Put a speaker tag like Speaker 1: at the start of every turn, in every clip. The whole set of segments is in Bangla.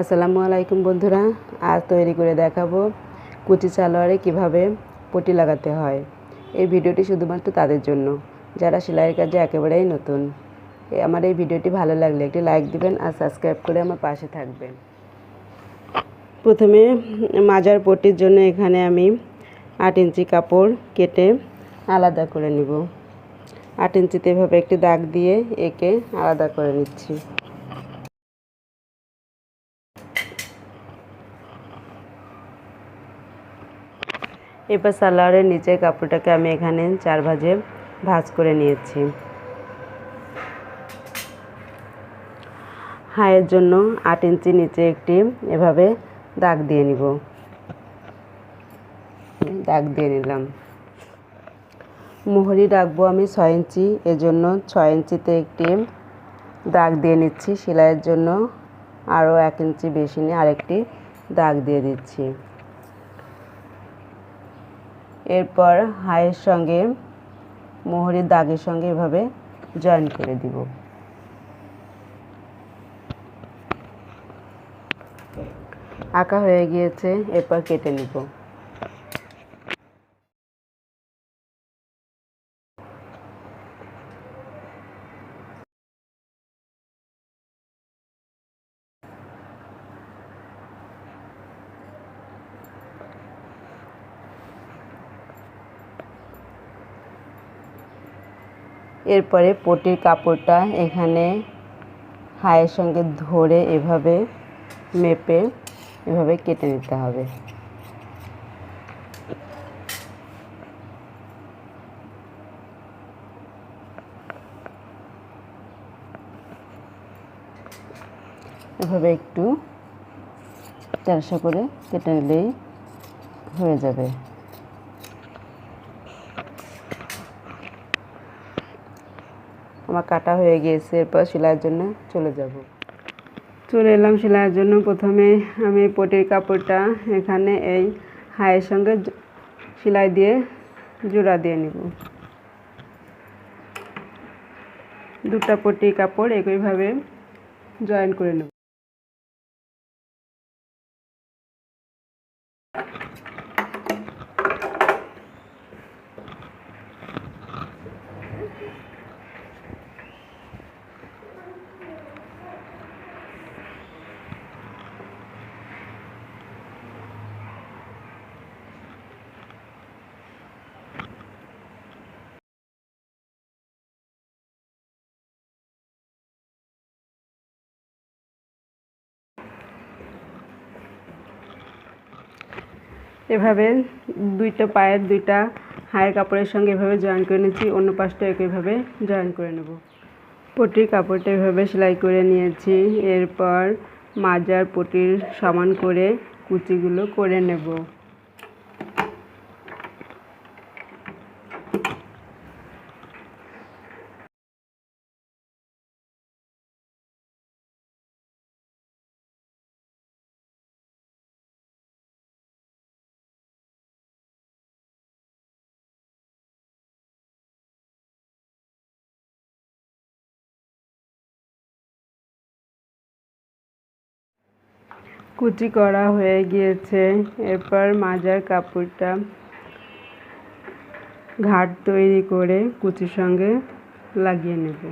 Speaker 1: আসসালামু আলাইকুম বন্ধুরা, আজ তৈরি করে দেখাবো কুচি সালোয়ারে কীভাবে পটি লাগাতে হয়। এই ভিডিওটি শুধুমাত্র তাদের জন্য, যারা সেলাইয়ের কাজে একেবারেই নতুন। আমার এই ভিডিওটি ভালো লাগলে একটি লাইক দিবেন আর সাবস্ক্রাইব করে আমার পাশে থাকবেন। প্রথমে মাজার পটির জন্য এখানে আমি আট ইঞ্চি কাপড় কেটে আলাদা করে নিব। আট ইঞ্চিতে এভাবে একটি দাগ দিয়ে একে আলাদা করে নিচ্ছি। এবার সালোয়ারের নিচের কাপড়টাকে আমি এখানে চার ভাজে ভাজ করে নিয়েছি। হায়ের জন্য আট ইঞ্চি নিচে একটি এভাবে দাগ দিয়ে নিব। দাগ দিয়ে নিলাম। মোহরি রাখব আমি ছয় ইঞ্চি, এজন্য ছয় ইঞ্চিতে একটি দাগ দিয়ে নিচ্ছি। সেলাইয়ের জন্য আরও এক ইঞ্চি বেশি নিয়ে আরেকটি দাগ দিয়ে দিচ্ছি। এরপর হায়ের সঙ্গে, মোহরের দাগের সঙ্গে এভাবে জয়েন করে দিব। আঁকা হয়ে গিয়েছে, এরপর কেটে নিব। এরপরে পটির কাপড়টা এখানে হায়ের সঙ্গে ধরে এভাবে মেপে এভাবে কেটে নিতে হবে। এভাবে একটু চারশো করে কেটে নিলেই হয়ে যাবে। আমার কাটা হয়ে গিয়েছে, এরপর সেলাইয়ের জন্য চলে যাব। চলে এলাম সেলাইয়ের জন্য। প্রথমে আমি পটির কাপড়টা এখানে এই হায়ের সঙ্গে সেলাই দিয়ে জোড়া দিয়ে নিব। দুটা পটির কাপড় একইভাবে জয়েন করে নেব। এভাবে দুইটা পায়ের দুইটা হায়ের কাপড়ের সঙ্গে এভাবে জয়েন করে নিয়েছি, অন্য পাশটা একইভাবে জয়েন করে নেব। পটির কাপড়টা এভাবে সেলাই করে নিয়েছি, এরপর মাজার পটির সমান করে কুচিগুলো করে নেব। কুচি করা হয়ে গিয়েছে। এরপর মাজার কাপড়টা ঘাট তৈরি করে কুচির সঙ্গে লাগিয়ে নেব।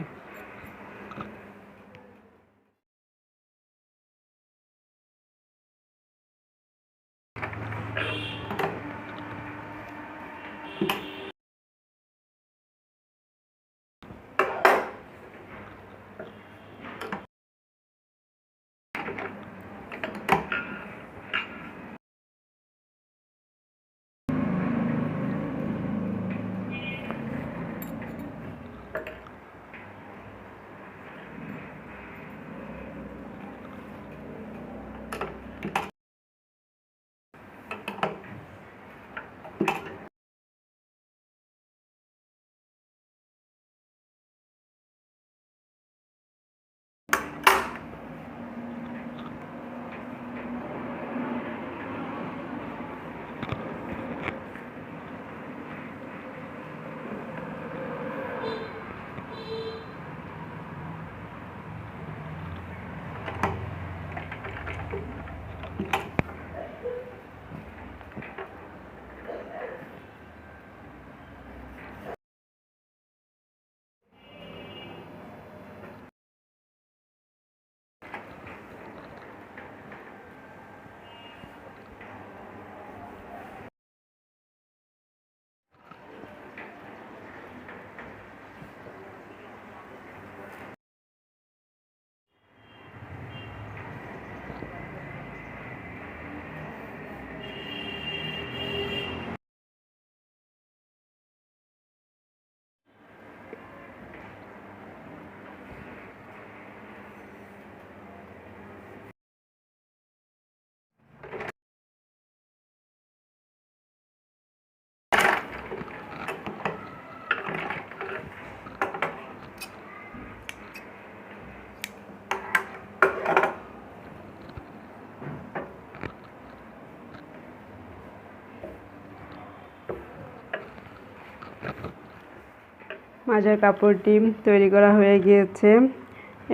Speaker 1: মাজার কাপড়টি তৈরি করা হয়ে গিয়েছে।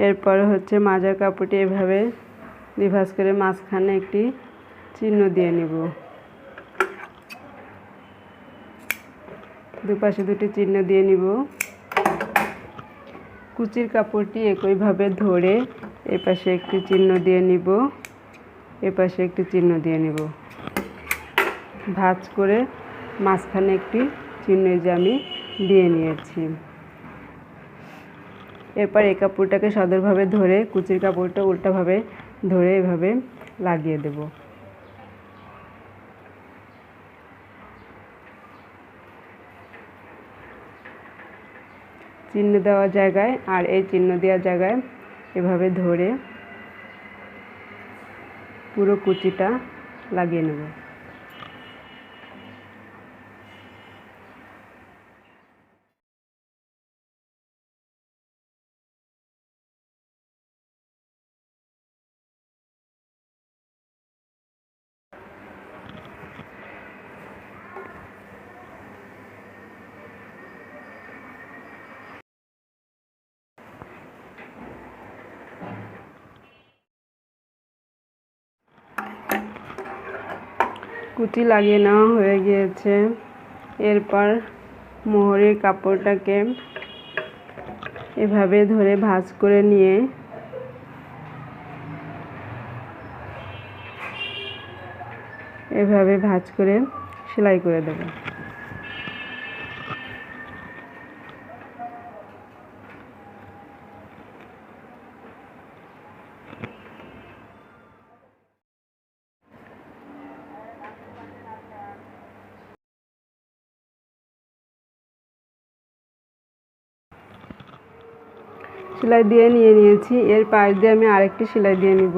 Speaker 1: এরপর হচ্ছে মাজার কাপড়টি এভাবে দুভাজ করে মাঝখানে একটি চিহ্ন দিয়ে নিব। দুপাশে দুটি চিহ্ন দিয়ে নিব। কুচির কাপড়টি একইভাবে ধরে এ পাশে একটি চিহ্ন দিয়ে নিব এ পাশে একটি চিহ্ন দিয়ে নিব। ভাঁজ করে মাঝখানে একটি চিহ্ন যে আমি দিয়ে নিয়েছি। এরপর এই কাপড়টাকে সদরভাবে ধরে, কুচির কাপড়টা উল্টাভাবে ধরে এভাবে লাগিয়ে দেব। চিহ্ন দেওয়া জায়গায় আর এই চিহ্ন দেওয়া জায়গায় এভাবে ধরে পুরো কুচিটা লাগিয়ে নেব। কুচি লাগিয়ে নেওয়া হয়ে গিয়েছে। এরপর মোহরের কাপড়টাকে এভাবে ধরে ভাঁজ করে নিয়ে এভাবে ভাঁজ করে সেলাই করে দেবো। সেলাই দিয়ে নিয়ে নিয়েছি। এর পাশ দিয়ে আমি আরেকটি সেলাই দিয়ে নিব।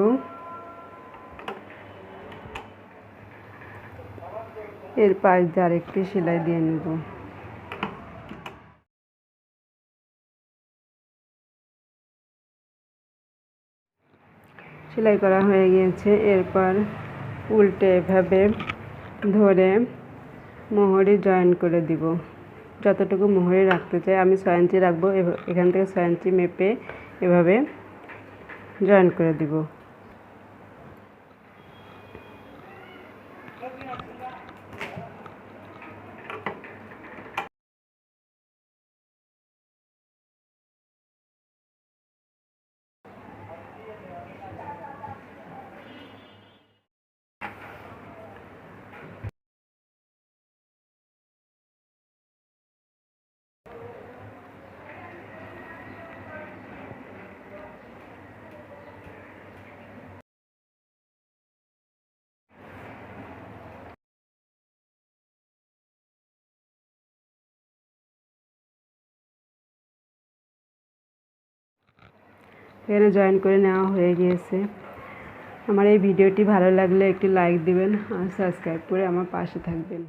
Speaker 1: এর পাশ দিয়ে আরেকটি সেলাই দিয়ে নিব। সেলাই করা হয়ে গিয়েছে। এরপর উল্টে এভাবে ধরে মোহরে জয়েন করে দিব। যতটুকু মোহরে রাখতে চাই, আমি ছয় ইঞ্চি রাখব। এখান থেকে ছয় ইঞ্চি মেপে এভাবে জয়েন করে দিব। এখানে জয়েন করে নেওয়া হয়ে গিয়েছে। আমার এই ভিডিওটি ভালো লাগলে একটি লাইক দিবেন আর সাবস্ক্রাইব করে আমার পাশে থাকবেন।